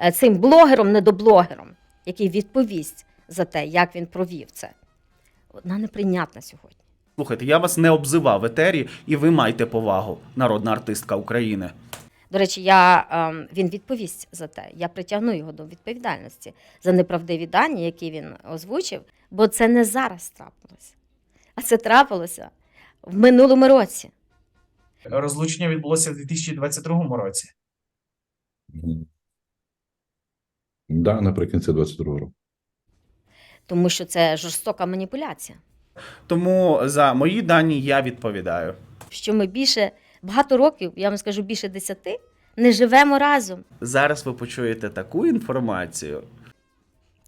е, цим блогером, недоблогером, який відповість за те, як він провів це. Вона неприйнятна сьогодні. Слухайте, я вас не обзивав в етері, і ви маєте повагу, народна артистка України. До речі, я, ем, він відповість за те. Я притягну його до відповідальності за неправдиві дані, які він озвучив, бо це не зараз трапилося, а це трапилося в минулому році. Розлучення відбулося в 2022 році. Да, наприкінці 22 року. Тому що це жорстока маніпуляція. Тому за мої дані я відповідаю. Що ми більше багато років, я вам скажу більше десяти, не живемо разом. Зараз ви почуєте таку інформацію.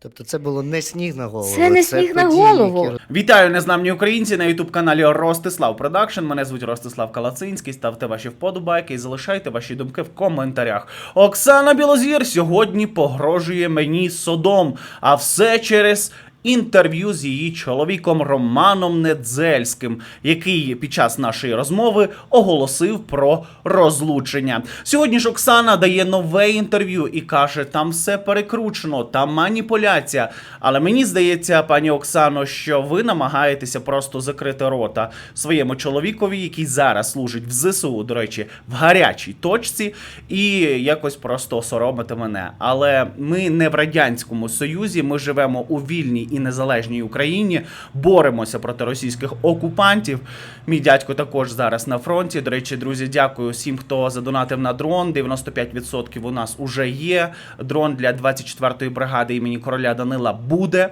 Тобто це було не сніг на голову. Це не сніг на голову. які Вітаю, незнамні українці на ютуб каналі Ростислав Продакшн. Мене звуть Ростислав Калацинський. Ставте ваші вподобайки і залишайте ваші думки в коментарях. Оксана Білозір сьогодні погрожує мені содом, а все через. Інтерв'ю з її чоловіком Романом Недзельським, який під час нашої розмови оголосив про розлучення. Сьогодні ж Оксана дає нове інтерв'ю і каже, там все перекручено, там маніпуляція. Але мені здається, пані Оксано, що ви намагаєтеся просто закрити рота своєму чоловікові, який зараз служить в ЗСУ, до речі, в гарячій точці, і якось просто осоромити мене. Але ми не в радянському союзі, ми живемо у вільній і незалежній Україні, боремося проти російських окупантів. Мій дядько також зараз на фронті. До речі, друзі, дякую всім, хто задонатив на дрон. 95% у нас уже є. Дрон для 24-ї бригади імені короля Данила буде.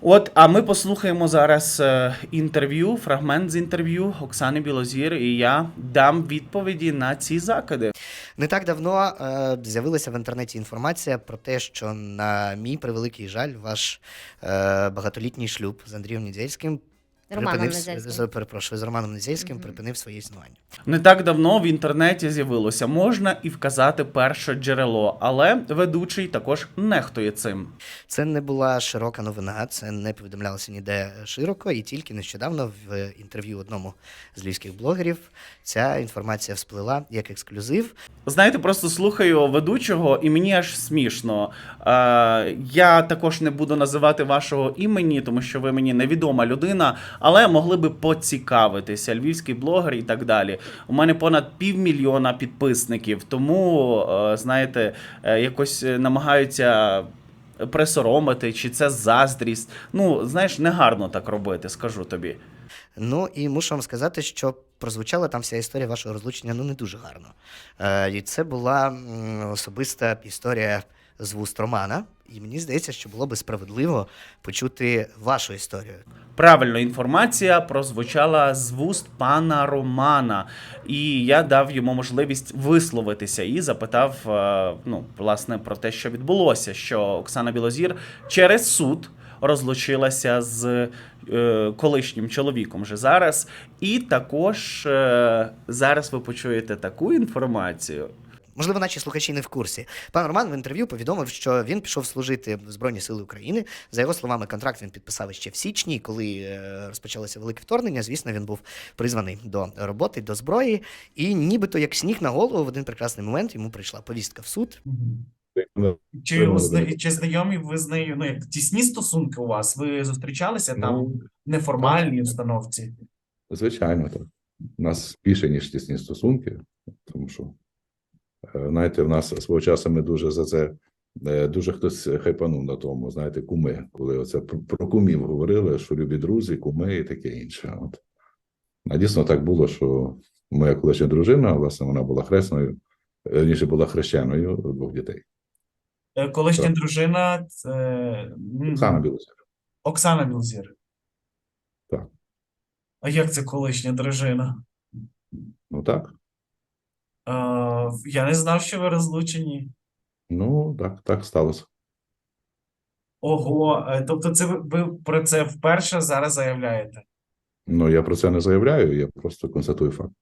От, а ми послухаємо зараз е, інтерв'ю, фрагмент з інтерв'ю Оксани Білозір, і я дам відповіді на ці закиди. Не так давно е, з'явилася в інтернеті інформація про те, що на мій превеликий жаль, ваш е, багатолітній шлюб з Андрієм Недзельським Романом припинив, з- перепрошую, з Романом Недзельським Мгм. припинив своє існування. Не так давно в інтернеті з'явилося можна і вказати перше джерело, але ведучий також нехтує цим. Це не була широка новина, це не повідомлялося ніде широко, і тільки нещодавно в інтерв'ю одному з львівських блогерів ця інформація всплила як ексклюзив. Знаєте, просто слухаю ведучого, і мені аж смішно. Е, я також не буду називати вашого імені, тому що ви мені невідома людина, але могли би поцікавитися, львівський блогер і так далі. У мене понад півмільйона підписників, тому, е, знаєте, е, якось е, намагаються. Присоромити, чи це заздрість. Ну, знаєш, негарно так робити, скажу тобі. Ну і мушу вам сказати, що прозвучала там вся історія вашого розлучення ну не дуже гарно. Е, і це була особиста історія з вуст Романа. І мені здається, що було би справедливо почути вашу історію. Правильно, інформація прозвучала з вуст пана Романа, і я дав йому можливість висловитися і запитав, е, ну, власне, про те, що відбулося, що Оксана Білозір через суд розлучилася з е, колишнім чоловіком вже зараз. І також е, зараз ви почуєте таку інформацію. Можливо, наші слухачі не в курсі. Пан Роман в інтерв'ю повідомив, що він пішов служити в Збройні Сили України. За його словами, контракт він підписав ще в січні, коли е, розпочалося велике вторгнення. Звісно, він був призваний до роботи, до зброї. І нібито як сніг на голову в один прекрасний момент йому прийшла повістка в суд. Чи, чи знайомі ви з нею? Ну, як тісні стосунки у вас? Ви зустрічалися там Ну, в неформальній установці? звичайно, так. У нас більше, ніж тісні стосунки, тому що, знаєте, в нас свого часу ми дуже за це. е, Дуже хтось хайпанув на тому, знаєте, куми, коли оце про, кумів говорили, що любі друзі, куми і таке інше. От. А дійсно так було, що моя колишня дружина, власне, вона була хресною, е, ніж була хрещеною двох дітей. Е, Колишня Так. дружина це Оксана Білозір. Оксана Білзір. Так. А як це колишня дружина? Ну так. Е, я не знав, що ви розлучені. Ну, так, так сталося. Ого, е, тобто це ви, про це вперше зараз заявляєте? Ну, я про це не заявляю, я просто констатую факт.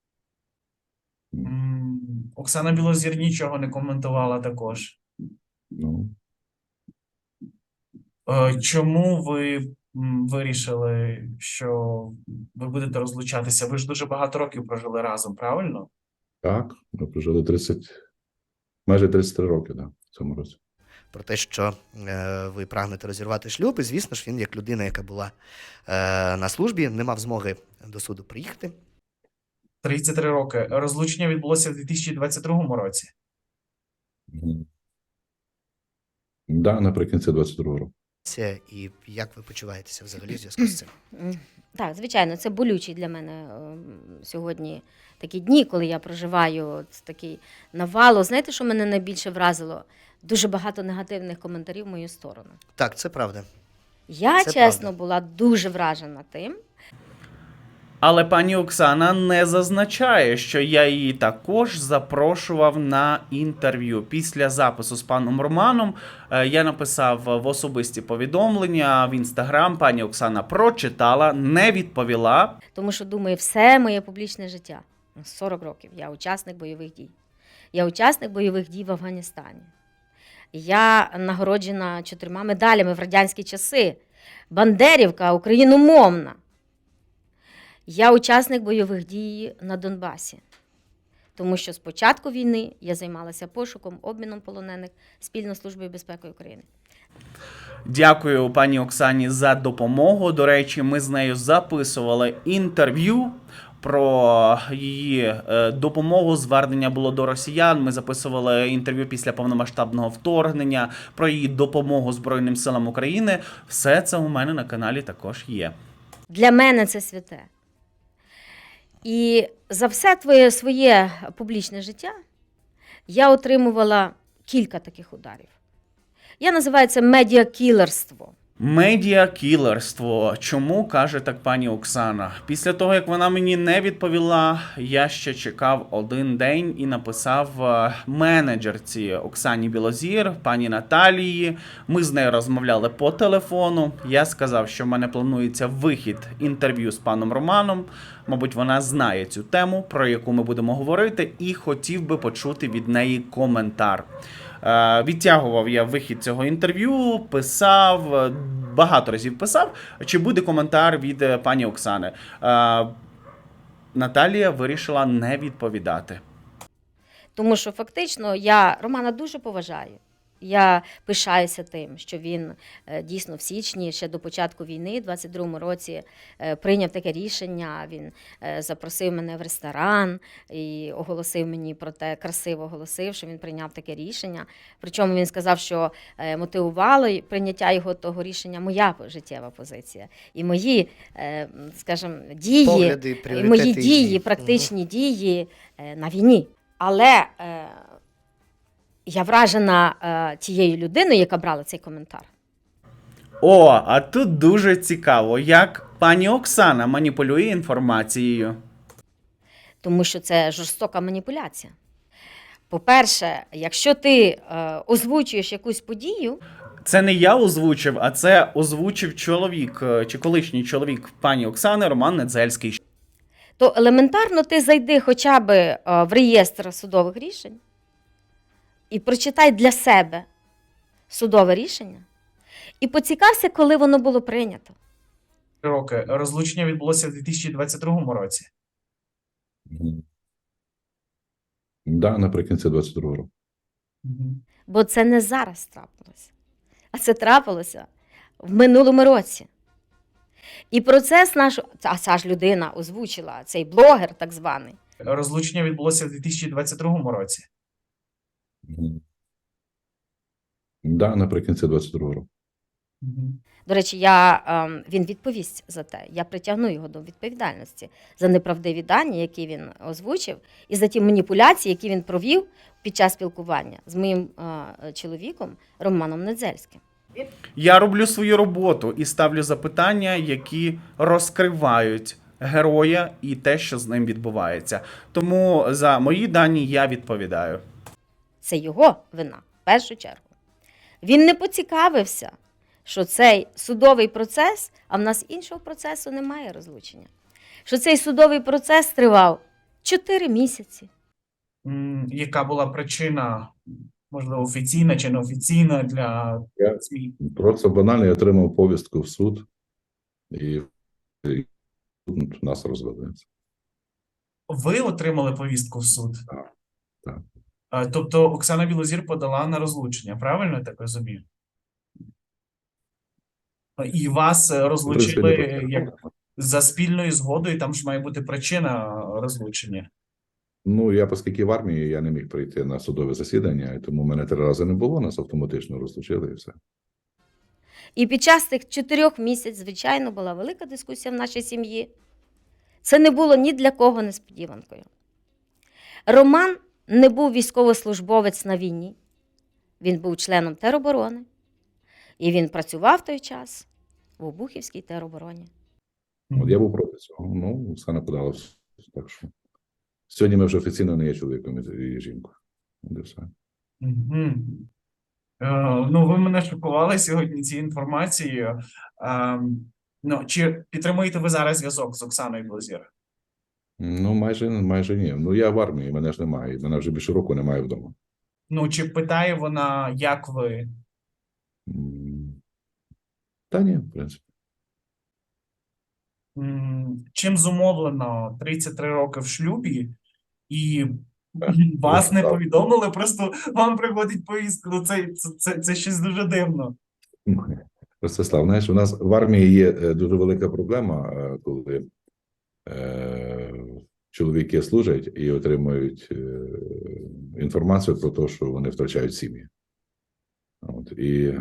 Оксана Білозір нічого не коментувала також. Ну, Е, Чому ви вирішили, що ви будете розлучатися? Ви ж дуже багато років прожили разом, правильно? Так, ми прожили 30, майже 33 роки, так. в цьому році. про те, що е, ви прагнете розірвати шлюб. І звісно ж, він, як людина, яка була е, на службі, не мав змоги до суду приїхати. 33 роки. Розлучення відбулося в 2022 році. Мгм. Да, наприкінці 22-го року. Це І як ви почуваєтеся взагалі в зв'язку з цим? Так, звичайно, це болючі для мене ем, сьогодні такі дні, коли я проживаю такий навало. Знаєте, що мене найбільше вразило? Дуже багато негативних коментарів в мою сторону. Так, це правда. Я Це чесно правда. була дуже вражена тим, Але пані Оксана не зазначає, що я її також запрошував на інтерв'ю. Після запису з паном Романом е, я написав в особисті повідомлення в інстаграм. Пані Оксана прочитала, не відповіла. тому що думаю, все моє публічне життя. 40 років. Я учасник бойових дій. Я учасник бойових дій в Афганістані. Я нагороджена чотирма медалями в радянські часи. Бандерівка, україномовна. Я учасник бойових дій на Донбасі. Тому що з початку війни я займалася пошуком, обміном полонених спільно з Службою безпеки України. Дякую пані Оксані за допомогу. До речі, ми з нею записували інтерв'ю. Про її е, допомогу звернення було до росіян. Ми записували інтерв'ю після повномасштабного вторгнення про її допомогу Збройним силам України. Все це у мене на каналі також є. Для мене це святе. І за все твоє своє публічне життя я отримувала кілька таких ударів. Я називаю це медіакілерство. Медіакілерство. Чому каже так пані Оксана? Після того, як вона мені не відповіла, я ще чекав один день і написав е, менеджерці Оксані Білозір, пані Наталії. Ми з нею розмовляли по телефону. Я сказав, що в мене планується вихід інтерв'ю з паном Романом. Мабуть, вона знає цю тему, про яку ми будемо говорити, і хотів би почути від неї коментар. Е, Відтягував я вихід цього інтерв'ю, писав багато разів писав, чи буде коментар від е, пані Оксани. Е, Наталія вирішила не відповідати. Тому що фактично я Романа дуже поважаю. Я пишаюся тим, що він е, дійсно в січні, ще до початку війни, в 22-му році, е, прийняв таке рішення. Він е, запросив мене в ресторан і оголосив мені про те, красиво оголосив, що він прийняв таке рішення. Причому він сказав, що мотивувало прийняття його того рішення моя життєва позиція. І мої, скажімо, дії, Погляди, і мої дії, практичні дії е, на війні. Але я вражена е, тією людиною, яка брала цей коментар. О, а тут дуже цікаво, як пані Оксана маніпулює інформацією. Тому що це жорстока маніпуляція. По-перше, якщо ти е, озвучуєш якусь подію, Це не я озвучив, а це озвучив чоловік е, чи колишній чоловік пані Оксани Роман Недзельський. то елементарно ти зайди хоча б е, в реєстр судових рішень і прочитай для себе судове рішення, і поцікався, коли воно було прийнято. Роки. Розлучення відбулося в 2022 році. Да, наприкінці 22-го року. Бо це не зараз трапилося, а це трапилося в минулому році. І процес наш, а ця ж людина озвучила, цей блогер так званий. Розлучення відбулося в 2022 році. Да, наприкінці 22-го року. До речі, я, ем, він відповість за те. Я притягну його до відповідальності за неправдиві дані, які він озвучив, і за ті маніпуляції, які він провів під час спілкування з моїм е, чоловіком Романом Недзельським. Я роблю свою роботу і ставлю запитання, які розкривають героя і те, що з ним відбувається. Тому за мої дані я відповідаю. Це його вина, в першу чергу. Він не поцікавився, що цей судовий процес, а в нас іншого процесу немає розлучення. Що цей судовий процес тривав 4 місяці. Яка була причина, можливо, офіційна чи неофіційна для ЗМІ? Просто банально я отримав повістку в суд, і, і нас розвели. Ви отримали повістку в суд? Так, так. Е, Тобто Оксана Білозір подала на розлучення, правильно я так розумію? Е, І вас е, розлучили як за спільною згодою, там ж має бути причина розлучення. Ну, я, оскільки в армії, я не міг прийти на судове засідання, тому мене три рази не було, нас автоматично розлучили і все. І під час цих чотирьох місяців, звичайно, була велика дискусія в нашій сім'ї. Це не було ні для кого несподіванкою. Роман не був військовослужбовець на війні, він був членом тероборони, і він працював в той час в Обухівській теробороні. От я був проти цього. Ну, Оксана подала в суд. Так що сьогодні ми вже офіційно не є чоловіком і жінкою. Все. Е, Ну, ви мене шокували сьогодні цією інформацією. Ем, Ну, чи підтримуєте ви зараз зв'язок з Оксаною Білозір? Ну, майже, майже ні. Ну, я в армії, мене ж немає. Мене вже більше року немає вдома. Ну, чи питає вона, як ви? Та ні, в принципі. Чим зумовлено 33 роки в шлюбі, і вас не повідомили, просто вам приходить повістка. Ну, це, це, це, це щось дуже дивно. Ростислав, знаєш, у нас в армії є е, дуже велика проблема, е, коли е, чоловіки служать і отримують е, інформацію про те, що вони втрачають сім'ї. От, і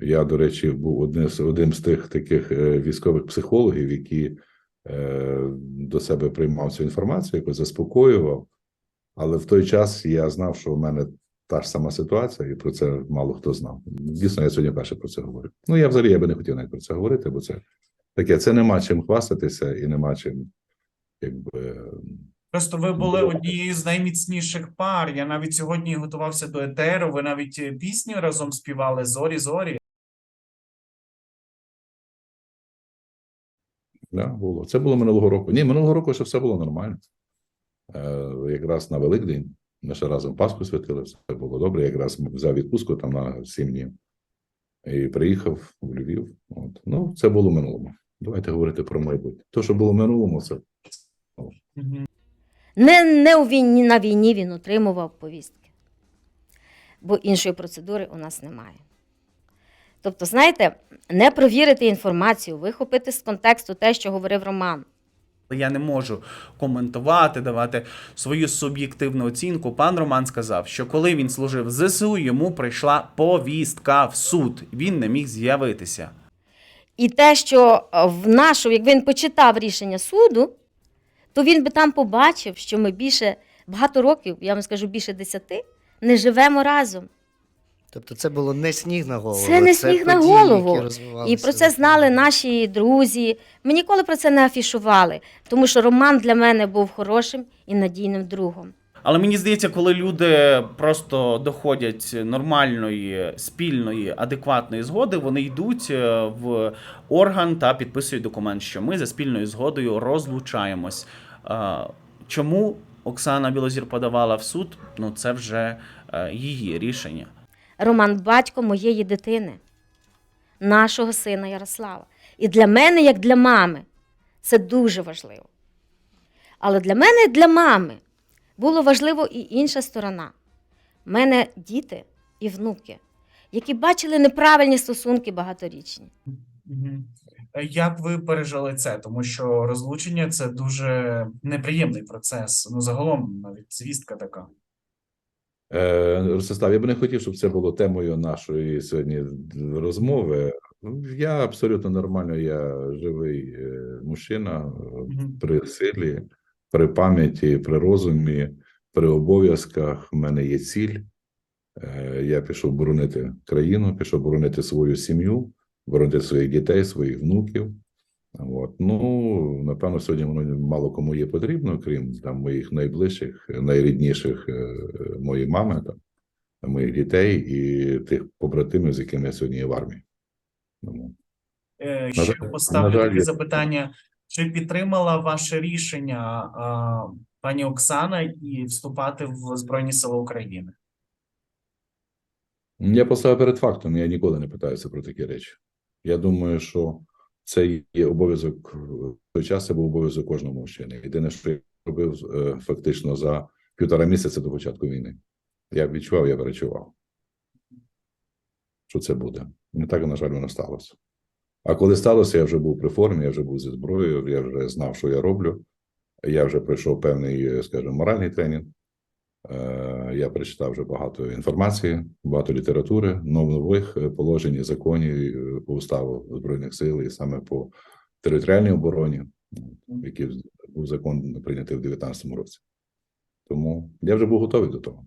я, до речі, був одним з, одним з тих таких е, військових психологів, які е, до себе приймав цю інформацію, якось заспокоював. Але в той час я знав, що у мене та ж сама ситуація, і про це мало хто знав. Дійсно, я сьогодні перше про це говорю. Ну, я взагалі я би не хотів навіть про це говорити, бо це таке, це нема чим хвастатися і нема чим, якби. Просто ви були однією з найміцніших пар. Я навіть сьогодні готувався до етеру. Ви навіть е, пісню разом співали Зорі, зорі. Да, було. Це було минулого року. Ні, минулого року ще все було нормально. Е, якраз на Великдень ми ще разом Пасху святили, все було добре. Якраз взяв відпустку там на сім днів і приїхав в Львів. От. Ну, це було минулому. Давайте говорити про майбутнє. То, що було в минулому, це Не, не у війні, на війні він отримував повістки, бо іншої процедури у нас немає. Тобто, знаєте, не провірити інформацію, вихопити з контексту те, що говорив Роман. Я не можу коментувати, давати свою суб'єктивну оцінку. Пан Роман сказав, що коли він служив в ЗСУ, йому прийшла повістка в суд. Він не міг з'явитися. І те, що в нашу, як він почитав рішення суду, то він би там побачив, що ми більше багато років, я вам скажу більше десяти, не живемо разом. Тобто це було не сніг на голову. Це не сніг на голову. І про це знали наші друзі. Ми ніколи про це не афішували, тому що Роман для мене був хорошим і надійним другом. Але мені здається, коли люди просто доходять нормальної, спільної, адекватної згоди, вони йдуть е, в орган та підписують документ, що ми за спільною згодою розлучаємось. Е, Чому Оксана Білозір подавала в суд? Ну це вже е, її рішення. Роман батько моєї дитини, нашого сина Ярослава. І для мене, як для мами, це дуже важливо. Але для мене, як для мами, було важливо і інша сторона. У мене діти і внуки, які бачили неправильні стосунки багаторічні. Е, Як ви пережили це? Тому що розлучення це дуже неприємний процес. Ну, загалом, навіть звістка така. Е, Ростислав, я би не хотів, щоб це було темою нашої сьогодні розмови. Я абсолютно нормально, я живий е, мужчина при силі, при пам'яті, при розумі, при обов'язках. В мене є ціль. Е, Я пішов боронити країну, пішов боронити свою сім'ю, боронити своїх дітей, своїх внуків. От. Ну, напевно, сьогодні воно мало кому є потрібно, крім там моїх найближчих, найрідніших е, моєї мами, там, моїх дітей і тих побратимів, з якими я сьогодні є в армії. Тому, Е, Ще поставлю таке запитання: чи підтримала ваше рішення пані Оксана і вступати в Збройні Сили України? Я поставив перед фактом, я ніколи не питаюся про такі речі. Я думаю, що це є обов'язок той час, це був обов'язок кожного мужчини. Єдине, що я робив е, фактично за півтора місяця до початку війни. Я відчував, я перечував, що це буде. Не так, на жаль, воно сталося. А коли сталося, я вже був при формі, я вже був зі зброєю, я вже знав, що я роблю. Я вже пройшов певний, скажімо, моральний тренінг. Е, Я прочитав вже багато інформації, багато літератури, нов- нових е, положень і законів е, по уставу Збройних сил, і саме по територіальній обороні, який був закон прийнятий в 2019 році. Тому я вже був готовий до того.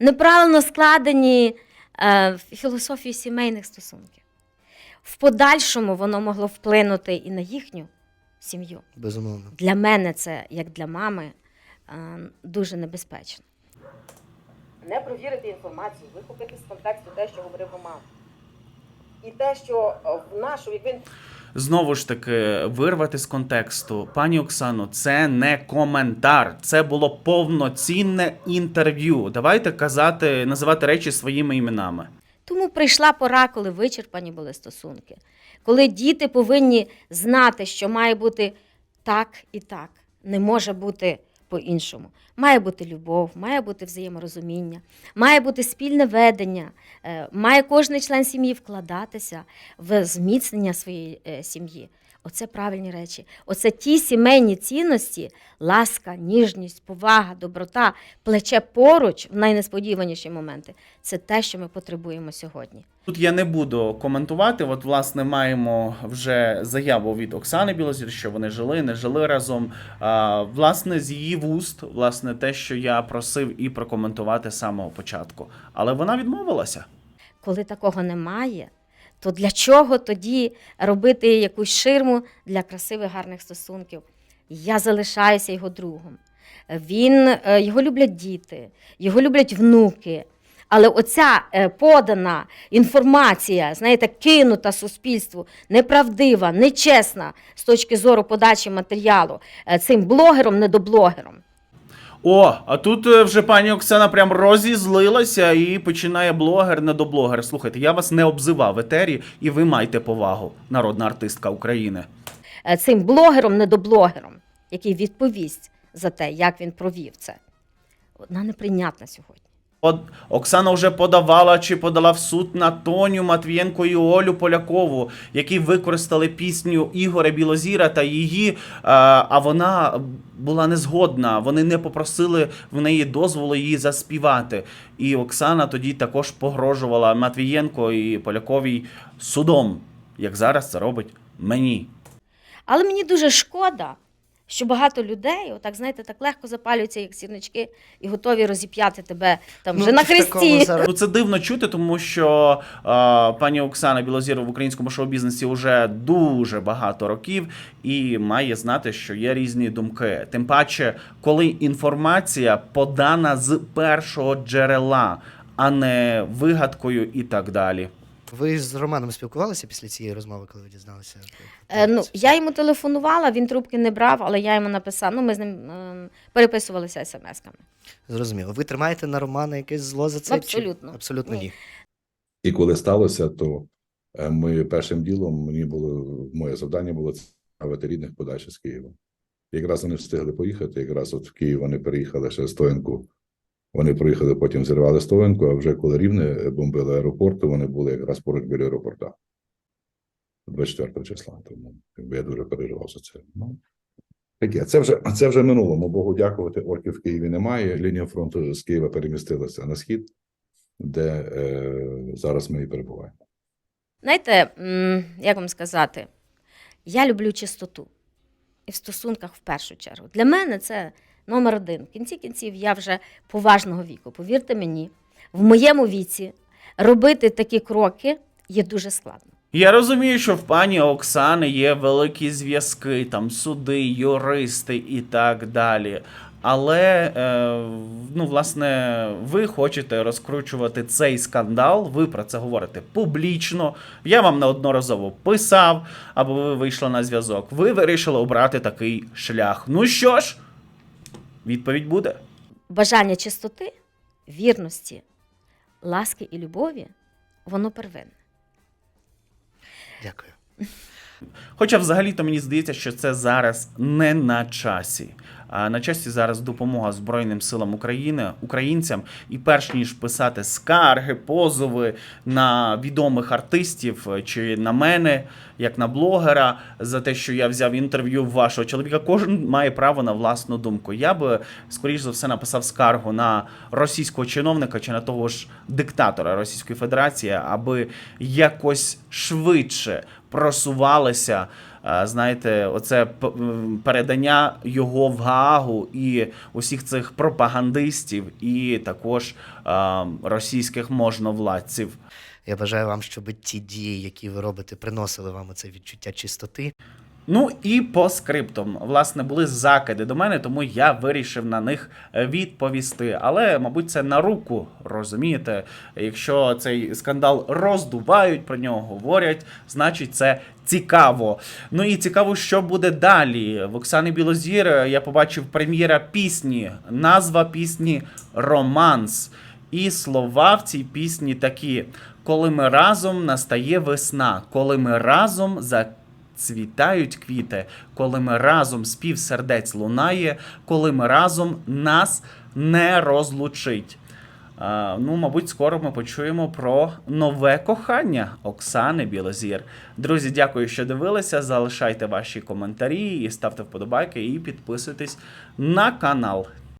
неправильно складені е, філософії сімейних стосунків. В подальшому воно могло вплинути і на їхню сім'ю. Безумовно. Для мене це, як для мами, е, дуже небезпечно. Не провірити інформацію, вихопити з контексту те, що говорив Роман. І те, що е, в нашу, як він Знову ж таки, вирвати з контексту, пані Оксано, це не коментар, це було повноцінне інтерв'ю. Давайте казати, називати речі своїми іменами. Тому прийшла пора, коли вичерпані були стосунки, коли діти повинні знати, що має бути так і так, не може бути по-іншому. Має бути любов, має бути взаєморозуміння, має бути спільне ведення, е, має кожний член сім'ї вкладатися в зміцнення своєї е, сім'ї. Оце правильні речі. Оце ті сімейні цінності, ласка, ніжність, повага, доброта, плече поруч в найнесподіваніші моменти. Це те, що ми потребуємо сьогодні. Тут я не буду коментувати. От, власне, маємо вже заяву від Оксани Білозір, що вони жили, не жили разом. А, власне, з її вуст, власне, те, що я просив і прокоментувати з самого початку. Але вона відмовилася. Коли такого немає, то для чого тоді робити якусь ширму для красивих гарних стосунків? Я залишаюся його другом. Він, е, його люблять діти, його люблять внуки. Але оця е, подана інформація, знаєте, кинута суспільству, неправдива, нечесна з точки зору подачі матеріалу е, цим блогером, недоблогером. О, а тут е, вже пані Оксана прям розізлилася і починає блогер не до блогер. Слухайте, я вас не обзивав в етері, і ви маєте повагу, народна артистка України. е, цим блогером, недоблогером, який відповість за те, як він провів це. Вона неприйнятна сьогодні. Оксана вже подавала чи подала в суд на Тоню Матвієнко і Олю Полякову, які використали пісню Ігоря Білозіра та її. е, А вона була незгодна. Вони не попросили в неї дозволу її заспівати. І Оксана тоді також погрожувала Матвієнко і Поляковій судом, як зараз це робить мені. Але мені дуже шкода, що багато людей, отак, знаєте, так легко запалюються, як сірнички, і готові розіп'яти тебе там вже Ну, на хресті. Ну, це дивно чути, тому що е, пані Оксана Білозірова в українському шоу-бізнесі вже дуже багато років і має знати, що є різні думки. Тим паче, коли інформація подана з першого джерела, а не вигадкою і так далі. Ви з Романом спілкувалися після цієї розмови, коли ви дізналися? про- Е, ну, це я йому телефонувала, він трубки не брав, але я йому написала. Ну, ми з ним е, переписувалися смс-ками. Зрозуміло. Ви тримаєте на Романа якесь зло за це? чи- Абсолютно. Абсолютно Ні. ні. І коли сталося, то е, ми першим ділом мені було моє завдання було цікавити рідних подальше з Києва. Якраз вони встигли поїхати. Якраз от в Київ вони переїхали ще Стоянку. Вони проїхали, потім зірвали Стоянку, а вже коли рівне бомбили аеропорт, то вони були якраз поруч біля аеропорта 24 числа. Тому я дуже переживав за це. Ну, таке. Це вже це вже минулому. Богу дякувати. Орків в Києві немає. Лінія фронту з Києва перемістилася на схід, де е, зараз ми і перебуваємо. Знаєте, як вам сказати, я люблю чистоту. І в стосунках в першу чергу. Для мене це номер один. В кінці кінців я вже поважного віку. Повірте мені, в моєму віці робити такі кроки є дуже складно. Я розумію, що в пані Оксани є великі зв'язки, там суди, юристи і так далі. Але е, ну, власне, ви хочете розкручувати цей скандал, ви про це говорите публічно. Я вам неодноразово писав, або ви вийшли на зв'язок. Ви вирішили обрати такий шлях. Ну що ж, відповідь буде. Бажання чистоти, вірності, ласки і любові воно первинне. Дякую. Хоча взагалі-то мені здається, що це зараз не на часі. На часі зараз допомога Збройним силам України, українцям. І перш ніж писати скарги, позови на відомих артистів е, чи на мене, як на блогера, за те, що я взяв інтерв'ю вашого чоловіка, кожен має право на власну думку. Я би, скоріш за все, написав скаргу на російського чиновника чи на того ж диктатора Російської Федерації, аби якось швидше просувалися. Знаєте, оце передання його в Гаагу і усіх цих пропагандистів, і також російських можновладців. Я бажаю вам, щоб ті дії, які ви робите, приносили вам це відчуття чистоти. Ну і по скриптам, власне, були закиди до мене, тому я вирішив на них е, відповісти. Але, мабуть, це на руку, розумієте? Якщо цей скандал роздувають, про нього говорять, значить це цікаво. Ну і цікаво, що буде далі. В Оксани Білозір е, я побачив прем'єра пісні, назва пісні Романс. І слова в цій пісні такі: коли ми разом настає весна, коли ми разом зацвітають квіти, коли ми разом спів сердець лунає, коли ми разом нас не розлучить. А, ну, мабуть, скоро ми почуємо про нове кохання Оксани Білозір. Друзі, дякую, що дивилися. Залишайте ваші коментарі і ставте вподобайки, і підписуйтесь на канал.